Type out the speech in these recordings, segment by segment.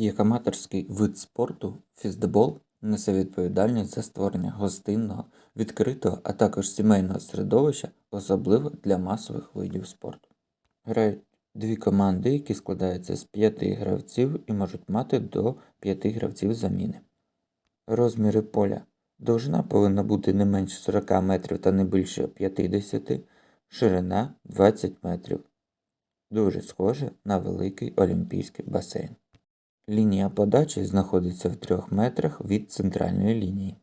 Як аматорський вид спорту, фістебол несе відповідальність за створення гостинного, відкритого, а також сімейного середовища, особливо для масових видів спорту. Грають дві команди, які складаються з п'яти гравців і можуть мати до п'яти гравців заміни. Розміри поля. Довжина повинна бути не менше 40 метрів та не більше 50, ширина 20 метрів. Дуже схоже на великий олімпійський басейн. Лінія подачі знаходиться в 3 метрах від центральної лінії.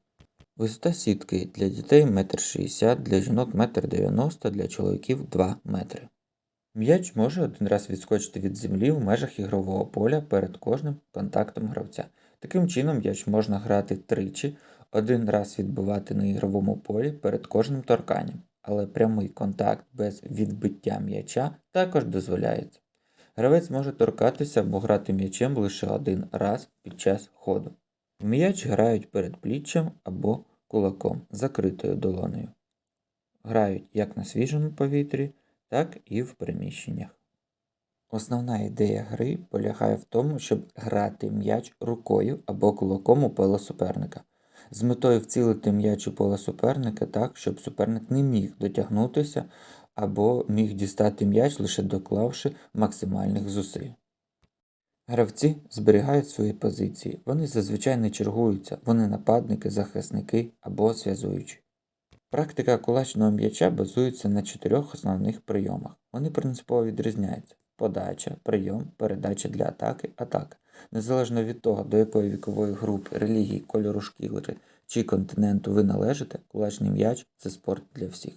Висота сітки для дітей 1,60 м, для жінок 1,90 м, для чоловіків 2 метри. М'яч може один раз відскочити від землі в межах ігрового поля перед кожним контактом гравця. Таким чином, м'яч можна грати тричі, один раз відбивати на ігровому полі перед кожним торканням, але прямий контакт без відбиття м'яча також дозволяється. Гравець може торкатися або грати м'ячем лише один раз під час ходу. М'яч грають перед пліччям або кулаком, закритою долонею. Грають як на свіжому повітрі, так і в приміщеннях. Основна ідея гри полягає в тому, щоб грати м'яч рукою або кулаком у поле суперника, з метою вцілити м'яч у поле суперника так, щоб суперник не міг дотягнутися або міг дістати м'яч, лише доклавши максимальних зусиль. Гравці зберігають свої позиції, вони зазвичай не чергуються, вони нападники, захисники або зв'язуючі. Практика кулачного м'яча базується на чотирьох основних прийомах. Вони принципово відрізняються: подача, прийом, передача для атаки, атака. Незалежно від того, до якої вікової групи, релігії, кольору шкіри чи континенту ви належите, кулачний м'яч це спорт для всіх.